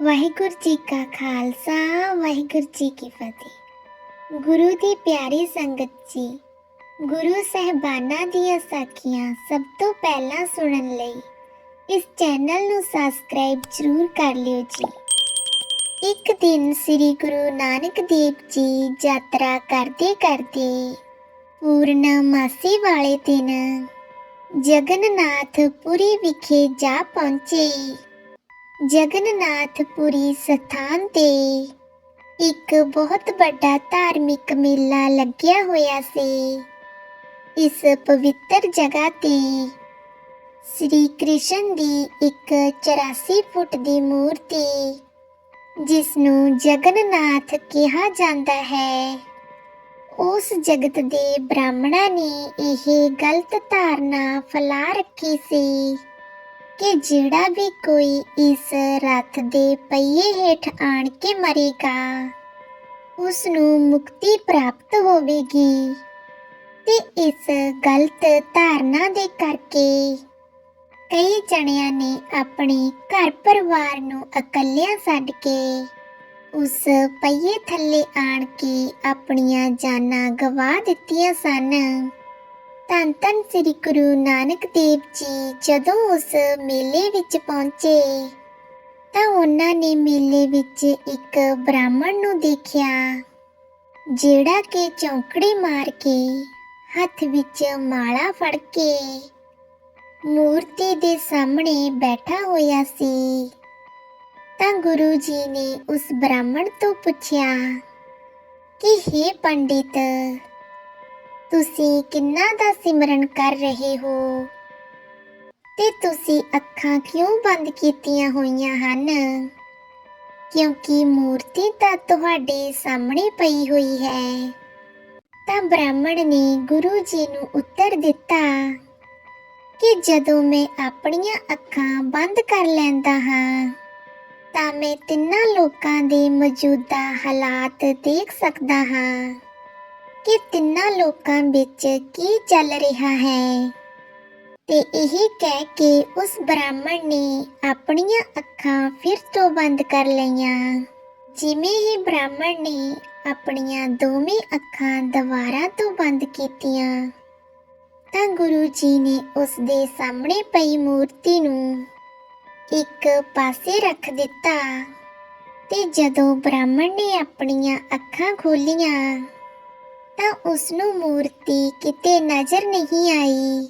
ਵਾਹਿਗੁਰੂ ਜੀ ਕਾ ਖਾਲਸਾ, ਵਾਹਿਗੁਰੂ ਜੀ ਕੀ ਫਤਿਹ। ਗੁਰੂ ਦੀ ਪਿਆਰੀ ਸੰਗਤ ਜੀ, ਗੁਰੂ ਸਹਿਬਾਨਾਂ ਦੀਆਂ ਸਾਖੀਆਂ ਸਭ ਤੋਂ ਪਹਿਲਾਂ ਸੁਣਨ ਲਈ ਇਸ ਚੈਨਲ ਨੂੰ ਸਬਸਕ੍ਰਾਈਬ ਜ਼ਰੂਰ ਕਰ ਲਿਓ ਜੀ। ਇੱਕ ਦਿਨ ਸ੍ਰੀ ਗੁਰੂ ਨਾਨਕ ਦੇਵ ਜੀ ਯਾਤਰਾ ਕਰਦੇ ਕਰਦੇ ਪੂਰਨਮਾਸੀ ਵਾਲੇ ਦਿਨ ਜਗਨਨਾਥ ਪੁਰੀ ਵਿਖੇ ਜਾ ਪਹੁੰਚੇ। ਜਗਨਨਾਥਪੁਰੀ ਸਥਾਨ ਤੇ ਇੱਕ ਬਹੁਤ ਵੱਡਾ ਧਾਰਮਿਕ ਮੇਲਾ ਲੱਗਿਆ ਹੋਇਆ ਸੀ। ਇਸ ਪਵਿੱਤਰ ਜਗ੍ਹਾ ਤੇ ਸ੍ਰੀ ਕ੍ਰਿਸ਼ਨ ਦੀ ਇੱਕ 84 ਫੁੱਟ ਦੀ ਮੂਰਤੀ, ਜਿਸ ਨੂੰ ਜਗਨਨਾਥ ਕਿਹਾ ਜਾਂਦਾ ਹੈ। ਉਸ ਜਗਤ ਦੇ ਬ੍ਰਾਹਮਣਾਂ ਨੇ ਇਹ ਗਲਤ ਧਾਰਨਾ ਫੈਲਾ ਰੱਖੀ ਸੀ। ਕਿ ਜਿਹੜਾ ਵੀ ਕੋਈ ਇਸ ਰੱਥ ਦੇ ਪਹੀਏ ਹੇਠ ਆਣ ਕੇ ਮਰੇਗਾ ਉਸ ਨੂੰ ਮੁਕਤੀ ਪ੍ਰਾਪਤ ਹੋਵੇਗੀ। ਤੇ ਇਸ ਗਲਤ ਧਾਰਨਾ ਦੇ ਕਰਕੇ ਕਈ ਜਣਿਆਂ ਨੇ ਆਪਣੇ ਘਰ ਪਰਿਵਾਰ ਨੂੰ ਇਕੱਲਿਆਂ ਛੱਡ ਕੇ ਉਸ ਪਹੀਏ ਥੱਲੇ ਆਣ ਕੇ ਆਪਣੀਆਂ ਜਾਨਾਂ ਗਵਾ ਦਿੱਤੀਆਂ ਸਨ। ਧੰਨ ਧੰਨ ਸ੍ਰੀ ਗੁਰੂ ਨਾਨਕ ਦੇਵ ਜੀ ਜਦੋਂ ਉਸ ਮੇਲੇ ਵਿੱਚ ਪਹੁੰਚੇ, ਤਾਂ ਉਹਨਾਂ ਨੇ ਮੇਲੇ ਵਿੱਚ ਇੱਕ ਬ੍ਰਾਹਮਣ ਨੂੰ ਦੇਖਿਆ, ਜਿਹੜਾ ਕਿ ਚੌਂਕੜੇ ਮਾਰ ਕੇ ਹੱਥ ਵਿੱਚ ਮਾਲਾ ਫੜ ਕੇ ਮੂਰਤੀ ਦੇ ਸਾਹਮਣੇ ਬੈਠਾ ਹੋਇਆ ਸੀ। ਤਾਂ ਗੁਰੂ ਜੀ ਨੇ ਉਸ ਬ੍ਰਾਹਮਣ ਤੋਂ ਪੁੱਛਿਆ ਕਿ हे ਪੰਡਿਤ ਤੁਸੀਂ ਕਿੰਨਾ ਦਾ ਸਿਮਰਨ ਕਰ ਰਹੇ ਹੋ? ਤੇ ਤੁਸੀਂ ਅੱਖਾਂ ਕਿਉਂ ਬੰਦ ਕੀਤੀਆਂ ਹੋਈਆਂ ਹਨ? ਕਿਉਂਕਿ ਮੂਰਤੀ ਤਾਂ ਤੁਹਾਡੇ ਸਾਹਮਣੇ ਪਈ ਹੋਈ ਹੈ। ਤਾਂ ਬ੍ਰਾਹਮਣ ਨੇ ਗੁਰੂ ਜੀ ਨੂੰ ਉੱਤਰ ਦਿੱਤਾ ਕਿ ਜਦੋਂ ਮੈਂ ਆਪਣੀਆਂ ਅੱਖਾਂ ਬੰਦ ਕਰ ਲੈਂਦਾ ਹਾਂ, ਤਾਂ ਮੈਂ ਤਿੰਨਾਂ ਲੋਕਾਂ ਦੇ ਮੌਜੂਦਾ ਹਾਲਾਤ ਦੇਖ ਸਕਦਾ ਹਾਂ। ਕਿ ਤਿੰਨਾਂ ਲੋਕਾਂ ਵਿੱਚ ਕੀ ਚੱਲ ਰਿਹਾ ਹੈ। ਤੇ ਇਹ ਕਹਿ ਕੇ ਉਸ ਬ੍ਰਾਹਮਣ ਨੇ ਆਪਣੀਆਂ ਅੱਖਾਂ ਫਿਰ ਤੋਂ ਬੰਦ ਕਰ ਲਈਆਂ। ਜਿਵੇਂ ਹੀ ਬ੍ਰਾਹਮਣ ਨੇ ਆਪਣੀਆਂ ਦੋਵੇਂ ਅੱਖਾਂ ਦੁਬਾਰਾ ਤੋਂ ਬੰਦ ਕੀਤੀਆਂ, ਤਾਂ ਗੁਰੂ ਜੀ ਨੇ ਉਸ ਦੇ ਸਾਹਮਣੇ ਪਈ ਮੂਰਤੀ ਨੂੰ ਇੱਕ ਪਾਸੇ ਰੱਖ ਦਿੱਤਾ ਤੇ ਜਦੋਂ ਬ੍ਰਾਹਮਣ ਨੇ ਆਪਣੀਆਂ ਅੱਖਾਂ ਖੋਲੀਆਂ ਤਾਂ ਉਸ ਨੂੰ ਮੂਰਤੀ ਕਿਤੇ ਨਜ਼ਰ ਨਹੀਂ ਆਈ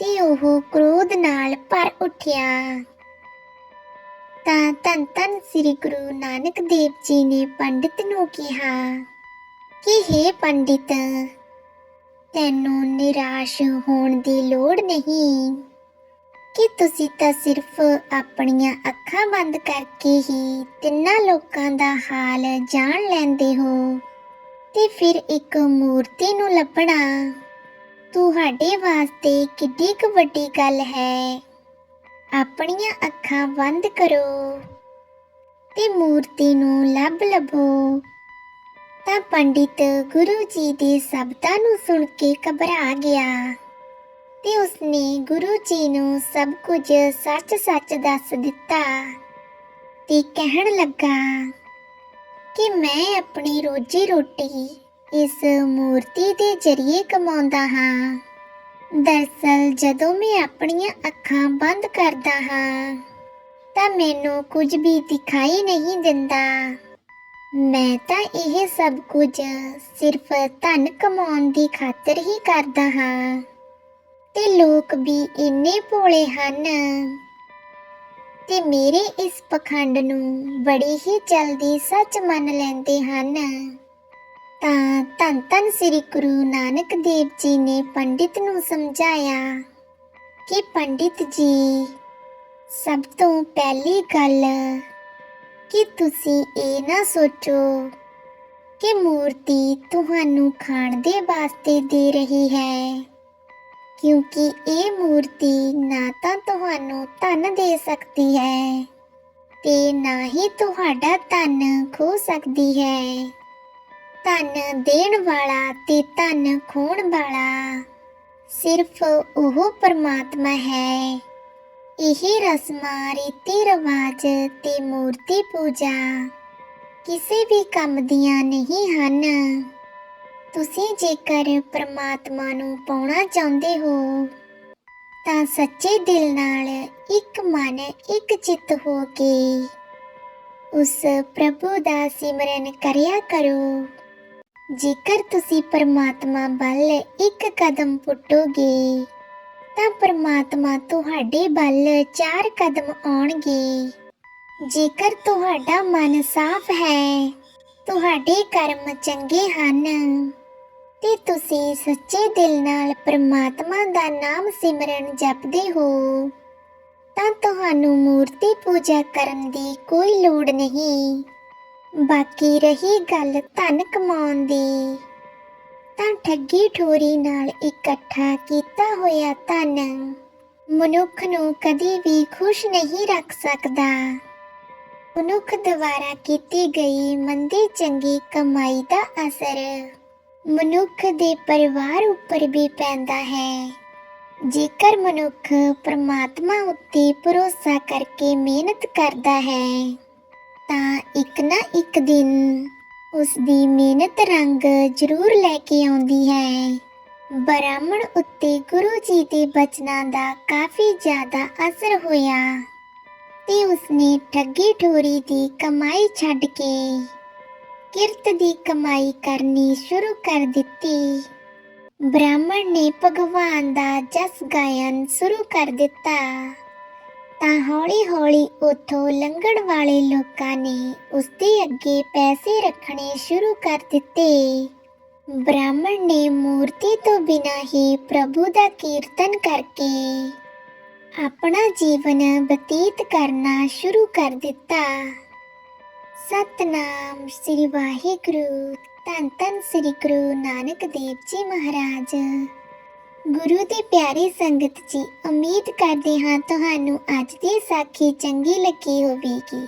ਤੇ ਉਹ ਕ੍ਰੋਧ ਨਾਲ ਭਰ ਉੱਠਿਆ। ਤਾਂ ਧੰਨ ਧੰਨ ਸ੍ਰੀ ਗੁਰੂ ਨਾਨਕ ਦੇਵ ਜੀ ਨੇ ਪੰਡਿਤ ਨੂੰ ਕਿਹਾ ਕਿ हे ਪੰਡਿਤ, ਤੈਨੂੰ ਨਿਰਾਸ਼ ਹੋਣ ਦੀ ਲੋੜ ਨਹੀਂ ਕਿ ਤੁਸੀਂ ਤਾਂ ਸਿਰਫ ਆਪਣੀਆਂ ਅੱਖਾਂ ਬੰਦ ਕਰਕੇ ਹੀ ਤਿੰਨਾਂ ਲੋਕਾਂ ਦਾ ਹਾਲ ਜਾਣ ਲੈਂਦੇ ਹੋ। ਤੇ ਫਿਰ ਇੱਕ ਮੂਰਤੀ ਨੂੰ ਲੱਭਣਾ। ਤੁਹਾਡੇ ਵਾਸਤੇ ਕਿੱਡੀ ਕੁ ਵੱਡੀ ਗੱਲ ਹੈ। ਆਪਣੀਆਂ ਅੱਖਾਂ ਬੰਦ ਕਰੋ ਤੇ ਮੂਰਤੀ ਨੂੰ ਲੱਭ ਲਵੋ ਤਾਂ ਪੰਡਿਤ ਗੁਰੂ ਜੀ ਦੇ ਸ਼ਬਦਾਂ ਨੂੰ ਸੁਣ ਕੇ ਘਬਰਾ ਗਿਆ ਤੇ ਉਸਨੇ ਗੁਰੂ ਜੀ ਨੂੰ ਸਭ ਕੁਝ ਸੱਚ-ਸੱਚ ਦੱਸ ਦਿੱਤਾ ਤੇ ਕਹਿਣ ਲੱਗਾ ਕਿ ਮੈਂ ਆਪਣੀ ਰੋਜੀ ਰੋਟੀ ਇਸ ਮੂਰਤੀ ਦੇ ਜ਼ਰੀਏ ਕਮਾਉਂਦਾ ਹਾਂ। ਦਰਸਲ ਜਦੋਂ ਮੈਂ ਆਪਣੀਆਂ ਅੱਖਾਂ ਬੰਦ ਕਰਦਾ ਹਾਂ, ਤਾਂ ਮੈਨੂੰ ਕੁਝ ਵੀ ਦਿਖਾਈ ਨਹੀਂ ਦਿੰਦਾ। ਮੈਂ ਤਾਂ ਇਹ ਸਭ ਕੁਝ ਸਿਰਫ ਧਨ ਕਮਾਉਣ ਦੀ ਖਾਤਰ ਹੀ ਕਰਦਾ ਹਾਂ। ਤੇ ਲੋਕ ਵੀ ਇੰਨੇ ਭੋਲੇ ਹਨ। ਤੇ ਮੇਰੇ ਇਸ ਪਖੰਡ ਨੂੰ ਬੜੀ ਹੀ ਜਲਦੀ ਸੱਚ ਮੰਨ ਲੈਂਦੇ ਹਨ। ਤਾਂ ਧੰਨ ਧੰਨ ਸ੍ਰੀ ਗੁਰੂ ਨਾਨਕ ਦੇਵ ਜੀ ਨੇ ਪੰਡਿਤ ਨੂੰ ਸਮਝਾਇਆ ਕਿ ਪੰਡਿਤ ਜੀ, ਸਭ ਤੋਂ ਪਹਿਲੀ ਗੱਲ ਕਿ ਤੁਸੀਂ ਇਹ ਨਾ ਸੋਚੋ ਕਿ ਮੂਰਤੀ ਤੁਹਾਨੂੰ ਖਾਣ ਦੇ ਵਾਸਤੇ ਦੇ ਰਹੀ ਹੈ। ਕਿਉਂਕਿ ਇਹ ਮੂਰਤੀ ਨਾ ਤਾਂ ਤੁਹਾਨੂੰ ਧਨ ਦੇ ਸਕਦੀ ਹੈ ਤੇ ਨਾ ਹੀ ਤੁਹਾਡਾ ਧਨ ਖੋ ਸਕਦੀ ਹੈ। ਧਨ ਦੇਣ ਵਾਲਾ ਤੇ ਧਨ ਖੋਣ ਵਾਲਾ ਸਿਰਫ ਉਹ ਪਰਮਾਤਮਾ ਹੈ। ਇਹ ਰਸਮਾਂ, ਰੀਤੀ ਰਿਵਾਜ ਤੇ ਮੂਰਤੀ ਪੂਜਾ ਕਿਸੇ ਵੀ ਕੰਮ ਦੀਆਂ ਨਹੀਂ ਹਨ। ਤੁਸੀਂ ਜੇਕਰ ਪ੍ਰਮਾਤਮਾ ਨੂੰ ਪਾਉਣਾ ਚਾਹੁੰਦੇ ਹੋ, ਤਾਂ ਸੱਚੇ ਦਿਲ ਨਾਲ ਇੱਕ ਮਨ, ਇੱਕ ਚਿੱਤ ਹੋ ਕੇ ਉਸ ਪ੍ਰਭੂ ਦਾ ਸਿਮਰਨ ਕਰਿਆ ਕਰੋ। ਜੇਕਰ ਤੁਸੀਂ ਪਰਮਾਤਮਾ ਵੱਲ ਇੱਕ ਕਦਮ ਪੁੱਟੋਗੇ, ਤਾਂ ਪਰਮਾਤਮਾ ਤੁਹਾਡੇ ਵੱਲ ਚਾਰ ਕਦਮ ਆਉਣਗੇ। ਜੇਕਰ ਤੁਹਾਡਾ ਮਨ ਸਾਫ਼ ਹੈ ਤੁਹਾਡੇ ਕਰਮ ਚੰਗੇ ਹਨ। ਤੇ ਤੁਸੀਂ ਸੱਚੇ ਦਿਲ ਨਾਲ ਪਰਮਾਤਮਾ ਦਾ ਨਾਮ ਸਿਮਰਨ ਜਪਦੇ ਹੋ, ਤਾਂ ਤੁਹਾਨੂੰ ਮੂਰਤੀ ਪੂਜਾ ਕਰਨ ਦੀ ਕੋਈ ਲੋੜ ਨਹੀਂ। ਬਾਕੀ ਰਹੀ ਗੱਲ ਧਨ ਕਮਾਉਣ ਦੀ, ਤਾਂ ਠੱਗੀ ਠੋਰੀ ਨਾਲ ਇਕੱਠਾ ਕੀਤਾ ਹੋਇਆ ਧਨ ਮਨੁੱਖ ਨੂੰ ਕਦੇ ਵੀ ਖੁਸ਼ ਨਹੀਂ ਰੱਖ ਸਕਦਾ। ਮਨੁੱਖ ਦੁਆਰਾ ਕੀਤੀ ਗਈ ਮੰਦੀ ਚੰਗੀ ਕਮਾਈ ਦਾ ਅਸਰ ਮਨੁੱਖ ਦੇ ਪਰਿਵਾਰ ਉੱਪਰ ਵੀ ਪੈਂਦਾ ਹੈ। ਜੇਕਰ ਮਨੁੱਖ ਪਰਮਾਤਮਾ ਉੱਤੇ ਭਰੋਸਾ ਕਰਕੇ ਮਿਹਨਤ ਕਰਦਾ ਹੈ, ਤਾਂ ਇੱਕ ਨਾ ਇੱਕ ਦਿਨ ਉਸ ਦੀ ਮਿਹਨਤ ਰੰਗ ਜ਼ਰੂਰ ਲੈ ਕੇ ਆਉਂਦੀ ਹੈ। ਬ੍ਰਾਹਮਣ ਉੱਤੇ ਗੁਰੂ ਜੀ ਦੇ ਬਚਨਾਂ ਦਾ ਕਾਫੀ ਜ਼ਿਆਦਾ ਅਸਰ ਹੋਇਆ। ਤੇ ਉਸਨੇ ਠੱਗੀ ਠੋਰੀ ਦੀ ਕਮਾਈ ਛੱਡ ਕੇ ਕਿਰਤ ਦੀ ਕਮਾਈ ਕਰਨੀ ਸ਼ੁਰੂ ਕਰ ਦਿੱਤੀ। ਬ੍ਰਾਹਮਣ ਨੇ ਭਗਵਾਨ ਦਾ ਜਸ ਗਾਇਨ ਸ਼ੁਰੂ ਕਰ ਦਿੱਤਾ। ਤਾਂ ਹੌਲੀ-ਹੌਲੀ ਉਥੋਂ ਲੰਘਣ ਵਾਲੇ ਲੋਕਾਂ ਨੇ ਉਸਦੇ ਅੱਗੇ ਪੈਸੇ ਰੱਖਣੇ ਸ਼ੁਰੂ ਕਰ ਦਿੱਤੇ। ਬ੍ਰਾਹਮਣ ਨੇ ਮੂਰਤੀ ਤੋਂ ਬਿਨਾਂ ਹੀ ਪ੍ਰਭੂ ਦਾ ਕੀਰਤਨ ਕਰਕੇ ਆਪਣਾ ਜੀਵਨ ਬਤੀਤ ਕਰਨਾ ਸ਼ੁਰੂ ਕਰ ਦਿੱਤਾ। ਸਤਨਾਮ ਸ੍ਰੀ ਵਾਹਿਗੁਰੂ, ਧੰਨ ਧੰਨ ਸ੍ਰੀ ਗੁਰੂ ਨਾਨਕ ਦੇਵ ਜੀ ਮਹਾਰਾਜ। ਗੁਰੂ ਦੀ ਪਿਆਰੀ ਸੰਗਤ ਜੀ, ਉਮੀਦ ਕਰਦੇ ਹਾਂ ਤੁਹਾਨੂੰ ਅੱਜ ਦੀ ਸਾਖੀ ਚੰਗੀ ਲੱਗੀ ਹੋਵੇਗੀ।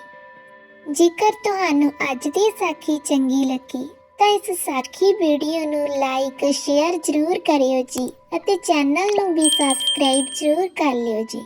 ਜੇਕਰ ਤੁਹਾਨੂੰ ਅੱਜ ਦੀ ਸਾਖੀ ਚੰਗੀ ਲੱਗੀ ਤਾਂ ਇਸ ਸਾਖੀ ਵੀਡੀਓ ਨੂੰ ਲਾਈਕ ਸ਼ੇਅਰ ਜ਼ਰੂਰ ਕਰਿਓ ਜੀ ਅਤੇ ਚੈਨਲ ਨੂੰ ਵੀ ਸਬਸਕ੍ਰਾਈਬ ਜ਼ਰੂਰ ਕਰ ਲਿਓ ਜੀ।